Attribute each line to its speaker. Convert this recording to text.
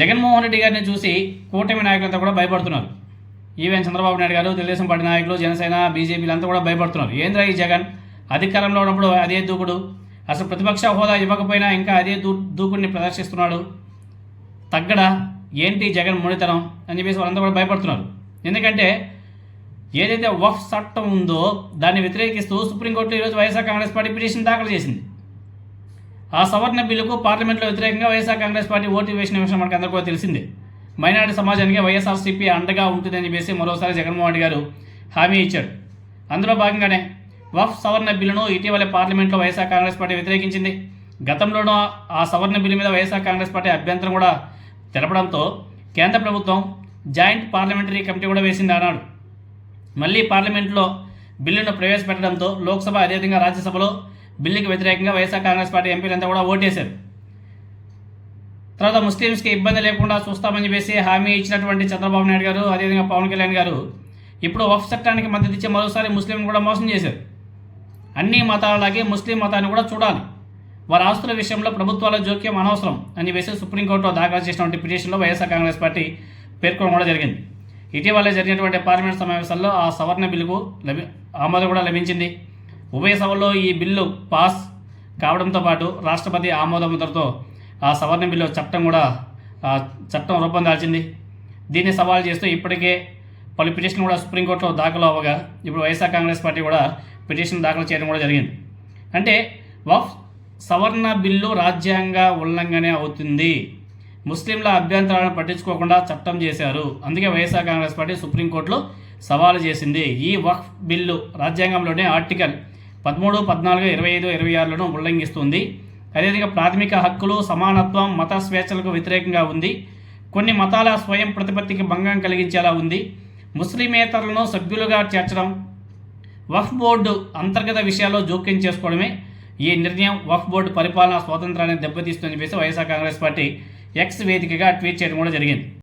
Speaker 1: జగన్మోహన్ రెడ్డి గారిని చూసి కూటమి నాయకులంతా కూడా భయపడుతున్నారు. ఈవెన్ చంద్రబాబు నాయుడు గారు తెలుగుదేశం పార్టీ నాయకులు జనసేన బీజేపీలంతా కూడా భయపడుతున్నారు. ఏంద్రా ఈ జగన్? అధికారంలో ఉన్నప్పుడు అదే దూకుడు. అసలు ప్రతిపక్ష హోదా ఇవ్వకపోయినా ఇంకా అదే దూ దూకుడిని ప్రదర్శిస్తున్నాడు. తగ్గడా? ఏంటి జగన్ మునితనం? అని చెప్పేసి వాళ్ళంతా కూడా భయపడుతున్నారు. ఎందుకంటే ఏదైతే వఫ్ చట్టం ఉందో దాన్ని వ్యతిరేకిస్తూ సుప్రీంకోర్టులో ఈరోజు వైఎస్ఆర్ కాంగ్రెస్ పార్టీ పిటిషన్ దాఖలు చేసింది. ఆ సవరణ బిల్లుకు పార్లమెంట్లో వ్యతిరేకంగా వైఎస్ఆర్ కాంగ్రెస్ పార్టీ ఓటు వేసిన విషయం మనకు అందరికీ తెలిసిందే. మైనారిటీ సమాజానికి వైఎస్ఆర్సీపీ అండగా ఉంటుందని చెప్పేసి మరోసారి జగన్మోహన్ రెడ్డి గారు హామీ ఇచ్చాడు అందులో భాగంగానే వఫ్ సవరణ బిల్లును ఇటీవల పార్లమెంట్లో వైఎస్ఆర్ కాంగ్రెస్ పార్టీ వ్యతిరేకించింది. గతంలోనూ ఆ సవరణ బిల్లు మీద వైఎస్ఆర్ కాంగ్రెస్ పార్టీ అభ్యంతరం కూడా తెలపడంతో కేంద్ర ప్రభుత్వం జాయింట్ పార్లమెంటరీ కమిటీ కూడా వేసింది అన్నాడు మళ్ళీ పార్లమెంట్లో బిల్లును ప్రవేశపెట్టడంతో లోక్సభ అదేవిధంగా రాజ్యసభలో బిల్లుకి వ్యతిరేకంగా వైఎస్ఆర్ కాంగ్రెస్ పార్టీ ఎంపీలంతా కూడా ఓటేశారు. తర్వాత ముస్లిమ్స్కి ఇబ్బంది లేకుండా చూస్తామని చెప్పేసి హామీ ఇచ్చినటువంటి చంద్రబాబు నాయుడు గారు అదేవిధంగా పవన్ కళ్యాణ్ గారు ఇప్పుడు వఫ్ చట్టానికి మద్దతు ఇచ్చి మరోసారి ముస్లింలు కూడా మోసం చేశారు. అన్ని మతాలలాగే ముస్లిం మతాన్ని కూడా చూడాలి. వారి ఆస్తుల విషయంలో ప్రభుత్వాల జోక్యం అనవసరం అని చెప్పేసి సుప్రీంకోర్టులో దాఖలు చేసినటువంటి పిటిషన్లో వైఎస్ఆర్ కాంగ్రెస్ పార్టీ పేర్కొనడం కూడా జరిగింది. ఇటీవల జరిగినటువంటి పార్లమెంట్ సమావేశాల్లో ఆ సవరణ బిల్లుకు లభి ఆమోదం కూడా లభించింది. ఉభయ సభల్లో ఈ బిల్లు పాస్ కావడంతో పాటు రాష్ట్రపతి ఆమోదముద్రతో ఆ సవరణ బిల్లు చట్టం కూడా చట్టం రూపొందాల్చింది దీన్ని సవాల్ చేస్తూ ఇప్పటికే పలు పిటిషన్ కూడా సుప్రీంకోర్టులో దాఖలు అవ్వగా ఇప్పుడు వైఎస్ఆర్ కాంగ్రెస్ పార్టీ కూడా పిటిషన్ దాఖలు చేయడం కూడా జరిగింది. అంటే వఫ్ సవర్ణ బిల్లు రాజ్యాంగ ఉల్లంఘనే అవుతుంది. ముస్లింల అభ్యంతరాలను పట్టించుకోకుండా చట్టం చేశారు. అందుకే వైఎస్ఆర్ కాంగ్రెస్ పార్టీ సుప్రీంకోర్టులో సవాలు చేసింది. ఈ వక్ఫ్ బిల్లు రాజ్యాంగంలోనే ఆర్టికల్ పదమూడు పద్నాలుగు ఇరవై ఐదు ఇరవై ఆరులను ఉల్లంఘిస్తుంది. అదేవిధంగా ప్రాథమిక హక్కులు సమానత్వం మత స్వేచ్ఛలకు వ్యతిరేకంగా ఉంది. కొన్ని మతాల స్వయం ప్రతిపత్తికి భంగం కలిగించేలా ఉంది. ముస్లిమేతరులను సభ్యులుగా చేర్చడం వఫ్ బోర్డు అంతర్గత విషయాల్లో జోక్యం చేసుకోవడమే ఈ నిర్ణయం. వఫ్ బోర్డు పరిపాలనా స్వాతంత్రాన్ని దెబ్బతీస్తుందని చెప్పేసి వైఎస్ఆర్ కాంగ్రెస్ పార్టీ ఎక్స్ వేదికగా ట్వీట్ చేయడం కూడా జరిగింది.